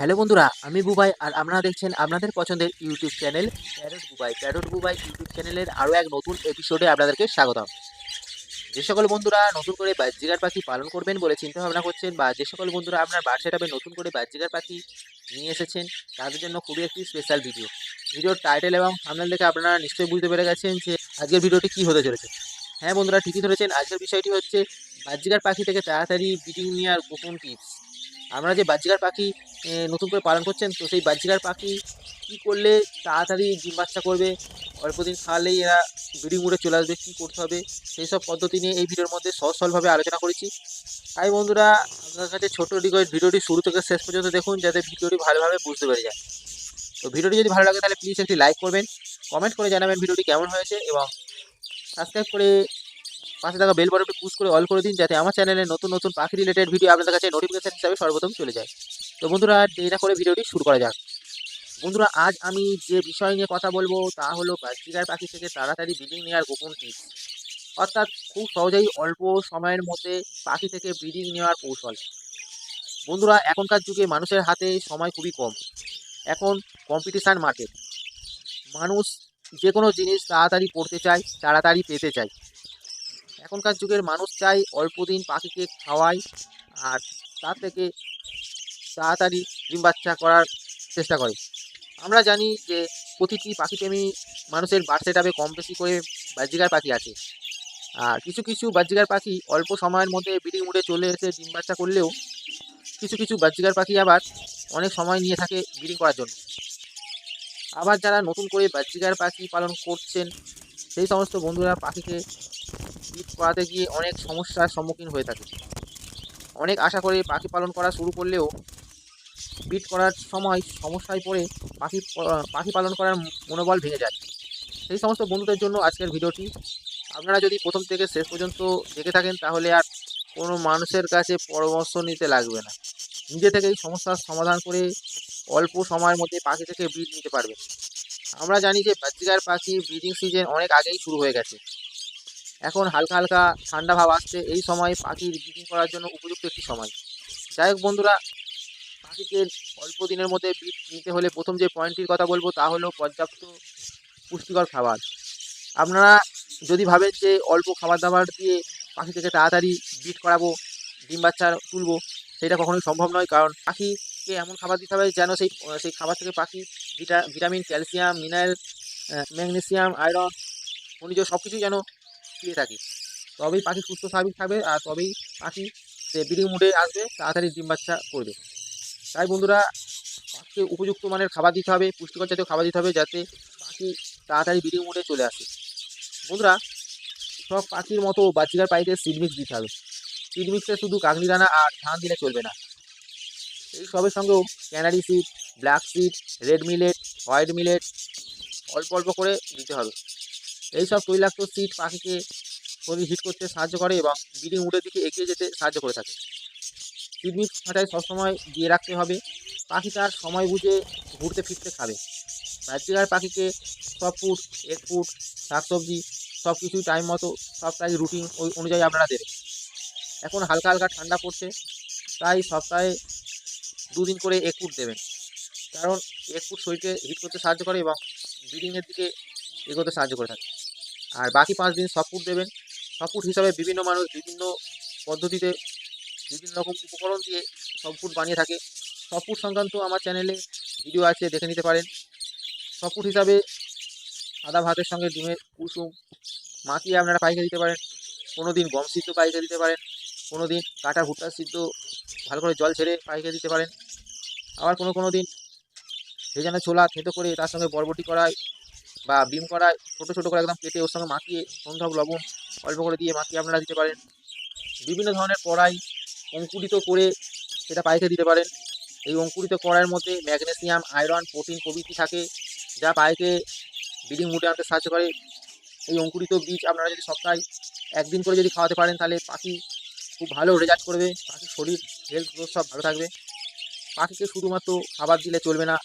Hello বন্ধুরা, আমি বুবাই আর আপনারা দেখছেন আপনাদের পছন্দের YouTube channel parrot Bubai parrot Bubai YouTube চ্যানেলের আরও এক নতুন এপিসোডে আপনাদেরকে স্বাগতম। যে সকল বন্ধুরা নতুন করে বাজিগার পাখি পালন করবেন বলে চিন্তা ভাবনা করছেন বা যে সকল বন্ধুরা আপনার বার্ড সেটাপে নতুন করে বাজিগার পাখি নিয়ে এসেছেন, তাদের জন্য খুবই একটি স্পেশাল ভিডিও ভিডিওর টাইটেল এবং আপনার দেখে আপনারা নিশ্চয়ই বুঝতে পেরে গেছেন যে আজকের ভিডিওটি কী হতে চলেছে। হ্যাঁ বন্ধুরা, ঠিকই ধরেছেন, আজকের বিষয়টি হচ্ছে বাজিগার পাখি থেকে তাড়াতাড়ি ব্রিডিং নেওয়ার গোপন টিপস আমরা যে বাজিগার পাখি নতুন করে পালন করছেন, তো সেই বাজিকার পাখি কী করলে তাড়াতাড়ি ডিম বাচ্চা করবে? অল্প দিন খাওয়ালেই এরা ব্রিডিং উড়ে চলে আসবে, কী করতে হবে? সেই সব পদ্ধতি নিয়ে এই ভিডিওর মধ্যে সহজ সরলভাবে আলোচনা করেছি। তাই বন্ধুরা আপনার কাছে ছোটো রিকোয়েস্ট ভিডিওটি শুরু থেকে শেষ পর্যন্ত দেখুন, যাতে ভিডিওটি ভালোভাবে বুঝতে পেরে যায়। তো ভিডিওটি যদি ভালো লাগে, তাহলে প্লিজ একটি লাইক করবেন কমেন্ট করে জানাবেন ভিডিওটি কেমন হয়েছে, এবং সাবস্ক্রাইব করে পাশে থাকা বেল বাটনটি পুশ করে অল করে দিন, যাতে আমার চ্যানেলে নতুন নতুন পাখি রিলেটেড ভিডিও আপনাদের কাছে নোটিফিকেশন হিসাবে সর্বপ্রথম চলে যায়। তো বন্ধুরা দেরি না করে ভিডিওটি শুরু করা যাক। বন্ধুরা, আজ আমি যে বিষয় নিয়ে কথা বলব তা হলো বাজিকার পাখি থেকে তাড়াতাড়ি ব্রিডিং নেওয়ার গোপন টিপস অর্থাৎ খুব সহজেই অল্প সময়ের মধ্যে পাখি থেকে ব্রিডিং নেওয়ার কৌশল। বন্ধুরা, এখনকার যুগে মানুষের হাতে সময় খুবই কম। এখন কম্পিটিশান মার্কেট মানুষ যে কোনো জিনিস তাড়াতাড়ি পড়তে চায়, তাড়াতাড়ি পেতে চায়। এখনকার যুগের মানুষ চায় অল্প দিন পাখিকে খাওয়ায়, আর তার থেকে তাড়াতাড়ি ডিম বাচ্চা করার চেষ্টা করে। আমরা জানি যে প্রতিটি পাখিপ্রেমী মানুষের বার্থ সেটাপে কম বেশি করে বাহ্যিকার পাখি আছে। আর কিছু কিছু বাহ্যিকার পাখি অল্প সময়ের মধ্যে ব্রিডিং উড়ে চলে এসে ডিম বাচ্চা করলেও কিছু কিছু বাহ্যিকার পাখি আবার অনেক সময় নিয়ে থাকে ব্রিডিং করার জন্য। আবার যারা নতুন করে বাহ্যিকার পাখি পালন করছেন, সেই সমস্ত বন্ধুরা পাখিকে ব্রিড করাতে গিয়ে অনেক সমস্যার সম্মুখীন হয়ে থাকে। অনেক আশা করে পাখি পালন করা শুরু করলেও ব্রিড করার সময় সমস্যায় পড়ে পাখি পাখি পালন করার মনোবল ভেঙে যায়। সেই সমস্ত বন্ধুদের জন্য আজকের ভিডিওটি। আপনারা যদি প্রথম থেকে শেষ পর্যন্ত দেখে থাকেন তাহলে আর কোনো মানুষের কাছে পরামর্শ নিতে লাগবে না। নিজে থেকেই সমস্যার সমাধান করে অল্প সময়ের মধ্যে পাখি থেকে ব্রিড নিতে পারবেন। আমরা জানি যে বাচ্চিকার পাখি ব্রিডিং সিজন অনেক আগেই শুরু হয়ে গেছে। এখন হালকা হালকা ঠান্ডা ভাব আসছে। এই সময় পাখির ব্রিডিং করার জন্য উপযুক্ত একটি সময়। যাই হোক বন্ধুরা, পাখিকে অল্প দিনের মধ্যে ব্রিড নিতে হলে প্রথম যে পয়েন্টটির কথা বলব তা হলো পর্যাপ্ত পুষ্টিকর খাবার। আপনারা যদি ভাবেন যে অল্প খাবার দাবার দিয়ে পাখি থেকে তাড়াতাড়ি ব্রিড করাবো, ডিম বাচ্চা তুলবো, সেটা কখনোই সম্ভব নয়। কারণ পাখিকে এমন খাবার দিতে হবে যেন সেই সেই খাবার থেকে পাখি vita, vitamin, calcium, mineral magnesium, iron, খনিজ সব কিছুই যেন পেয়ে থাকে। তবেই পাখি সুস্থ, স্বাভাবিক থাকবে আর তবেই পাখি সে ব্রিডিং মুডে আসবে, তাড়াতাড়ি ডিম বাচ্চা করবে। তাই বন্ধুরা, পাখিকে উপযুক্ত মানের খাবার দিতে হবে, পুষ্টিকর জাতীয় খাবার দিতে হবে যাতে পাখি তাড়াতাড়ি ব্রিডিং মুডে চলে আসে। বন্ধুরা, সব পাখির মতো বাচ্চিকার পাখিতে সিড মিক্স দিতে হবে। সিড মিক্সে শুধু কাগনি দানা আর ধান দিলে চলবে না। এই সবের সঙ্গেও canary seed black seed red millet white millet অল্প অল্প করে দিতে হবে। এই সব তৈলাক্ত সিট পাখিকে শরীর হিট করতে সাহায্য করে এবং ব্রিডিং উডের দিকে এগিয়ে যেতে সাহায্য করে থাকে। সিড মিক্স খাঁচায় সবসময় দিয়ে রাখতে হবে। পাখি তার সময় বুঝে ঘুরতে ফিরতে খাবে। বাচ্চার পাখিকে সব ফুড এক ফুড শাকসবজি সব কিছুই টাইম মতো সপ্তাহে রুটিন ওই অনুযায়ী আপনারা দেবেন। এখন হালকা হালকা ঠান্ডা পড়ছে, তাই সপ্তাহে দুদিন করে এক ফুট দেবেন। কারণ এক ফুট শরীরকে হিট করতে সাহায্য করে এবং ব্রিডিংয়ের দিকে এগোতে সাহায্য করে থাকে। আর বাকি পাঁচ দিন ফুড দেবেন। ফুড হিসাবে বিভিন্ন মানুষ বিভিন্ন পদ্ধতিতে বিভিন্ন রকম উপকরণ দিয়ে ফুড বানিয়ে থাকে। ফুড সংক্রান্ত আমার চ্যানেলে ভিডিও আছে, দেখে নিতে পারেন। ফুড হিসাবে সাদা ভাতের সঙ্গে ডিমের কুসুম, মাখিয়ে আপনারা পাইকে দিতে পারেন। কোনো দিন গম সিদ্ধ পাইকে দিতে পারেন। কোনো দিন কাটা ভুট্টা সিদ্ধ ভালো করে জল ছেড়ে পাইকে দিতে পারেন। আবার কোনো কোনো দিন ভেজানো ছোলা থেতো করে তার সঙ্গে বরবটি করায় বা বিম করায় ছোটো ছোটো করে একদম কেটে ওর সঙ্গে মাখিয়ে সন্ধ্যা লবণ অল্প করে দিয়ে মাখিয়ে আপনারা দিতে পারেন। বিভিন্ন ধরনের কড়াই অঙ্কুরিত করে সেটা পাইকে দিতে পারেন। এই অঙ্কুরিত কড়াইয়ের মধ্যে ম্যাগনেসিয়াম, আয়রন, প্রোটিন প্রভৃতি থাকে, যা পাইকে ব্রিডিং মুডে আনতে সাহায্য করে। এই অঙ্কুরিত বীজ আপনারা যদি সপ্তাহে একদিন করে যদি খাওয়াতে পারেন, তাহলে পাখি খুব ভালো রেজাল্ট করবে। পাখির শরীর হেলথ গ্রোথ সব ভালো থাকবে। পাখিকে শুধুমাত্র খাবার দিলে চলবে না,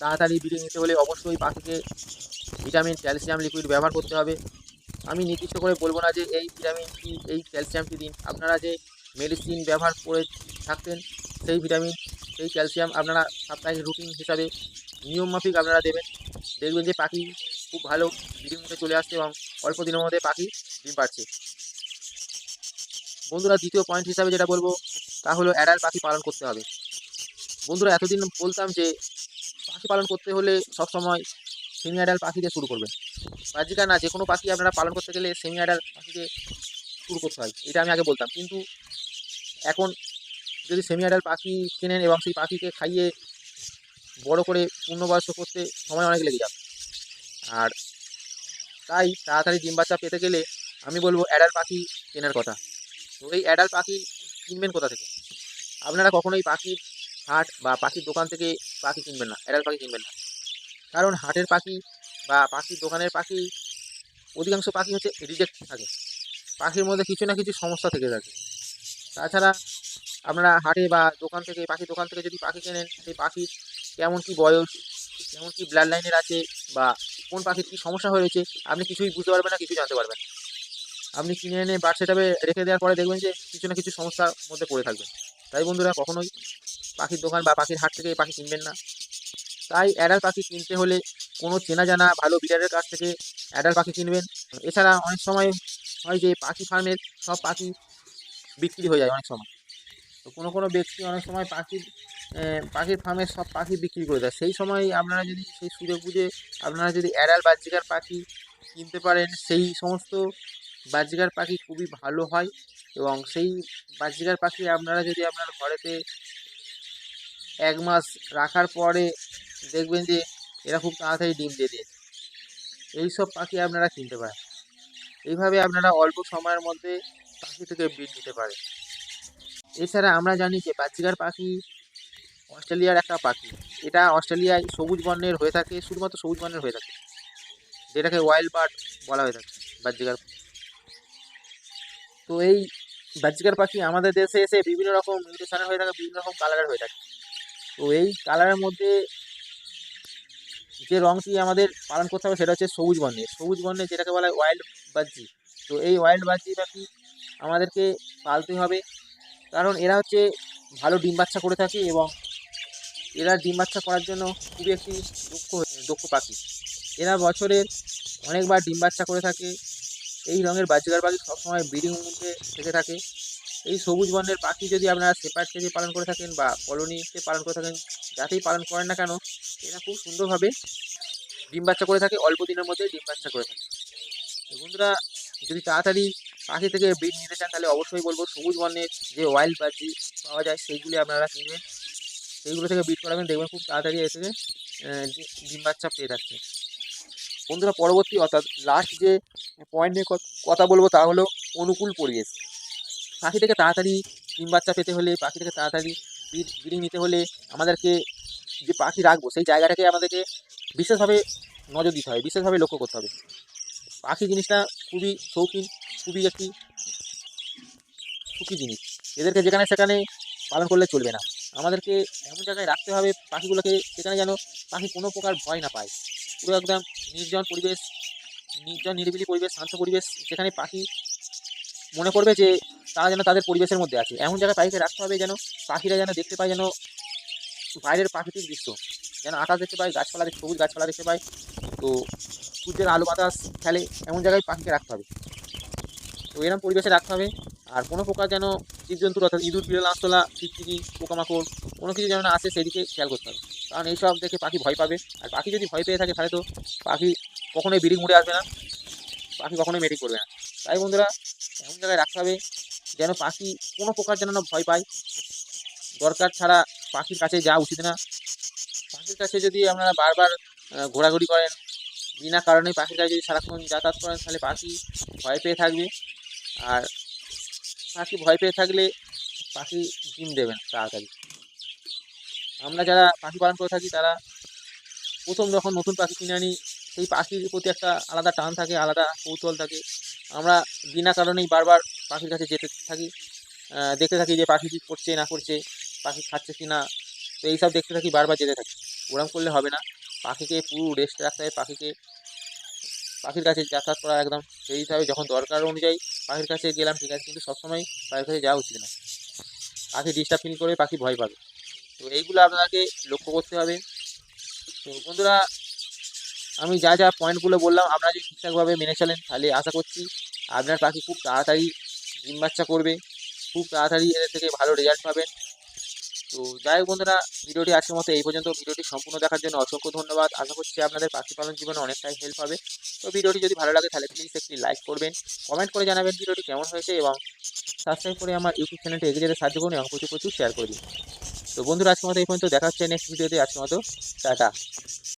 তাড়াতাড়ি ব্রিডিং নিতে হলে অবশ্যই পাখিকে ভিটামিন, ক্যালসিয়াম লিকুইড ব্যবহার করতে হবে। আমি নির্দিষ্ট করে বলব না যে এই ভিটামিনটি এই ক্যালসিয়ামটি দিন। আপনারা যে মেডিসিন ব্যবহার করে থাকতেন, সেই ভিটামিন, সেই ক্যালসিয়াম আপনারা সাপ্তাহিক রুটিন হিসাবে নিয়ম মাফিক আপনারা দেবেন। দেখবেন যে পাখি খুব ভালো ব্রিডিং মুখে চলে আসছে এবং অল্প দিনের মধ্যে পাখি ডিম পাচ্ছে বন্ধুরা, দ্বিতীয় পয়েন্ট হিসাবে যেটা বলব, তা হলো অ্যাডাল্ট পাখি পালন করতে হবে। বন্ধুরা, এতদিন বলতাম যে পাখি পালন করতে হলে সবসময় সেমি অ্যাডাল্ট পাখি দিয়ে শুরু করবেন। বাজিকা না যে কোনো পাখি আপনারা পালন করতে গেলে সেমি অ্যাডাল্ট পাখি দিয়ে শুরু করতে হয়, এটা আমি আগে বলতাম। কিন্তু এখন যদি সেমি অ্যাডাল্ট পাখি কেনেন এবং সেই পাখিকে খাইয়ে বড় করে পূর্ণবয়স্ক করতে সময় অনেক লেগে যাবে। আর তাই তাড়াতাড়ি ডিম বাচ্চা পেতে গেলে আমি বলব অ্যাডাল্ট পাখি কেনার কথা। তো এই অ্যাডাল্ট পাখি কিনবেন কোথা থেকে? আপনারা কখনোই পাখির হাট বা পাখির দোকান থেকে পাখি কিনবেন না অ্যাডাল্ট পাখি কিনবেন না। কারণ হাটের পাখি বা পাখির দোকানের পাখি, অধিকাংশ পাখি হচ্ছে রিজেক্ট থাকে। পাখির মধ্যে কিছু না কিছু সমস্যা থেকে থাকে। তাছাড়া আপনারা হাটে বা দোকান থেকে পাখির দোকান থেকে যদি পাখি কেনেন, সেই পাখির কেমন কি বয়স, কেমন কি ব্লাড লাইনের আছে বা কোন পাখির কী সমস্যা হয়েছে, আপনি কিছুই বুঝতে পারবেন না কিছু জানতে পারবেন আপনি কিনে এনে বার্ড সেটাবে রেখে দেওয়ার পরে দেখবেন যে কিছু না কিছু সমস্যার মধ্যে পড়ে থাকবেন। তাই বন্ধুরা, কখনোই পাখির দোকান বা পাখির হাট থেকে পাখি কিনবেন না। তাই অ্যাডাল পাখি কিনতে হলে কোনো চেনা জানা ভালো বিডারের কাছ থেকে অ্যাডাল পাখি কিনবেন। এছাড়া অনেক সময় হয় যে পাখি ফার্মের সব পাখি বিক্রি হয়ে যায় অনেক সময়। তো কোনো কোনো ব্যক্তি অনেক সময় পাখির পাখির ফার্মের সব পাখি বিক্রি করে দেয়। সেই সময় আপনারা যদি সেই সুযোগ বুঝে আপনারা যদি অ্যাডাল বাহ্যিকার পাখি কিনতে পারেন, সেই সমস্ত বাজিকার পাখি খুবই ভালো হয় এবং সেই বাজিকার পাখি আপনারা যদি আপনার ঘরেতে এক মাস রাখার পরে দেখবেন যে এরা খুব তাড়াতাড়ি ডিম দিয়ে দিয়ে। এই সব পাখি আপনারা কিনতে পারেন। এইভাবে আপনারা অল্প সময়ের মধ্যে পাখি থেকে ব্রিড নিতে পারেন। এছাড়া আমরা জানি যে বাচ্চিকার পাখি অস্ট্রেলিয়ার একটা পাখি। এটা অস্ট্রেলিয়ায় সবুজ বর্ণের হয়ে থাকে, শুধুমাত্র সবুজ বর্ণের হয়ে থাকে। যেটাকে ওয়াইল্ড বার্ড বলা হয়ে থাকে বাচ্চিকার তো এই বাচ্চিকার পাখি আমাদের দেশে এসে বিভিন্ন রকম মিউটেশনের হয়ে থাকে, বিভিন্ন রকম কালারের হয়ে থাকে। তো এই কালারের মধ্যে যে রঙটি আমাদের পালন করতে হবে সেটা হচ্ছে সবুজ বর্ণের। সবুজ বর্ণের যেটাকে বলা হয় ওয়াইল্ড বাজ্জি তো এই ওয়াইল্ড বাজ্জি পাখি আমাদেরকে পালতে হবে? কারণ এরা হচ্ছে ভালো ডিম বাচ্চা করে থাকে এবং এরা ডিম বাচ্চা করার জন্য খুবই একটি দক্ষ দক্ষ পাখি। এরা বছরের অনেকবার ডিম বাচ্চা করে থাকে। এই রঙের বাজিকার পাখি সবসময় ব্রিডিং মধ্যে থেকে থাকে। এই সবুজ বর্ণের পাখি যদি আপনারা সেপারেট থেকে পালন করে থাকেন বা কলোনিতে পালন করে থাকেন যাতেই পালন করেন না কেন, এরা খুব সুন্দরভাবে ডিম বাচ্চা করে থাকে, অল্প দিনের মধ্যে ডিম বাচ্চা করে থাকে। বন্ধুরা, যদি তাড়াতাড়ি পাখি থেকে ব্রিড নিতে চান, তাহলে অবশ্যই বলব সবুজ বর্ণের যে ওয়াইল্ড বাজি পাওয়া যায়, সেইগুলি আপনারা কিনবেন। সেইগুলো থেকে ব্রিড করাবেন, দেখবেন খুব তাড়াতাড়ি এসে ডিম বাচ্চা পেয়ে থাকছে। বন্ধুরা, পরবর্তী অর্থাৎ লাস্ট যে পয়েন্ট নিয়ে কথা বলব তা হলো অনুকূল পরিবেশ। পাখি থেকে তাড়াতাড়ি ডিম বাচ্চা পেতে হলে পাখি থেকে তাড়াতাড়ি ব্রিড নিতে হলে আমাদেরকে যে পাখি রাখব, সেই জায়গাটাকে আমাদেরকে বিশেষভাবে নজর দিতে হবে, বিশেষভাবে লক্ষ্য করতে হবে। পাখি জিনিসটা খুবই শৌখিন, খুবই একটি সুখী জিনিস। এদেরকে যেখানে সেখানে পালন করলে চলবে না। আমাদেরকে এমন জায়গায় রাখতে হবে পাখিগুলোকে সেখানে যেন পাখি কোনো প্রকার ভয় না পায়। পুরো একদম নির্জন পরিবেশ, নির্জন নিরিবিলি পরিবেশ, শান্ত পরিবেশ, যেখানে পাখি মনে করবে যে তারা যেন তাদের পরিবেশের মধ্যে আছে। এমন জায়গায় পাখিকে রাখতে হবে যেন পাখিরা যেন দেখতে পায় যেন বাইরের প্রাকৃতিক দৃশ্য। যেন আকাশ দেখতে পায়, গাছপালা দেখতে, সবুজ গাছপালা দেখতে পায়। তো সূর্যের আলো বাতাস খেলে এমন জায়গায় পাখিকে রাখতে হবে। তো এরকম পরিবেশে রাখতে হবে। আর কোনো প্রকার যেন জীবজন্তুর অর্থাৎ ইঁদুর, বিড়াল আঁশতলা টিকটিকি পোকামাকড় কোনো কিছু যেন আসে সেদিকে খেয়াল করতে হবে। কারণ এইসব দেখে পাখি ভয় পাবে। আর পাখি যদি ভয় পেয়ে থাকে তাহলে তো পাখি কখনোই বিড়ি মুড়ে আসবে না। পাখি কখনোই মেটি করবে না। তাই বন্ধুরা এমন জায়গায় রাখতে হবে, যেন পাখি কোনো প্রকার যেন না ভয় পায়। দরকার ছাড়া পাখির কাছে যাওয়া উচিত না। পাখির কাছে যদি আপনারা বারবার ঘোরাঘুরি করেন, বিনা কারণে পাখির কাছে যদি সারাক্ষণ যাতায়াত করেন, তাহলে পাখি ভয় পেয়ে থাকবে। আর পাখি ভয় পেয়ে থাকলে পাখি ডিম দেবে না তাড়াতাড়ি। আমরা যারা পাখি পালন করে থাকি, তারা প্রথম যখন নতুন পাখি কিনে আনি, সেই পাখির প্রতি একটা আলাদা টান থাকে, আলাদা কৌতূহল থাকে। আমরা বিনা কারণেই বারবার পাখির কাছে যেতে থাকি দেখতে থাকি যে পাখি কী করছে না করছে, পাখি খাচ্ছে কি না, তো এইসব দেখতে থাকি, বারবার যেতে থাকি। ওরম করলে হবে না। পাখিকে পুরো রেস্ট রাখতে হবে পাখিকে পাখির কাছে যাতায়াত করা একদম সেই হিসাবে যখন দরকার অনুযায়ী পাখির কাছে গেলাম, ঠিক আছে, কিন্তু সবসময় পাখির কাছে যাওয়া উচিত না। পাখি ডিস্টার্ব ফিল করে, পাখি ভয় পাবে। তো এইগুলো আপনাকে লক্ষ্য করতে হবে। তো বন্ধুরা আমি যা যা পয়েন্টগুলো বললাম, আপনারা যদি ঠিকঠাকভাবে মেনে চলেন, তাহলে আশা করছি আপনার পাখি খুব তাড়াতাড়ি ডিম বাচ্চা করবে, খুব তাড়াতাড়ি এদের থেকে ভালো রেজাল্ট পাবেন। তো যাই হোক বন্ধুরা, ভিডিওটি আজকের মতো এই পর্যন্ত। ভিডিওটি সম্পূর্ণ দেখার জন্য অসংখ্য ধন্যবাদ। আশা করছি আপনাদের পাখি পালন জীবনে অনেকটাই হেল্প হবে। তো ভিডিওটি যদি ভালো লাগে, তাহলে প্লিজ একটি লাইক করবেন কমেন্ট করে জানাবেন ভিডিওটি কেমন হয়েছে এবং সাবস্ক্রাইব করে আমার ইউটিউব চ্যানেলটি এগিয়ে যেতে সাহায্য করুন এবং প্রচুর প্রচুর শেয়ার করে দিন। তো বন্ধুরা, আজকের মতো এই পর্যন্ত। দেখা হচ্ছে নেক্সট ভিডিওতে আজকের মতো, টাটা।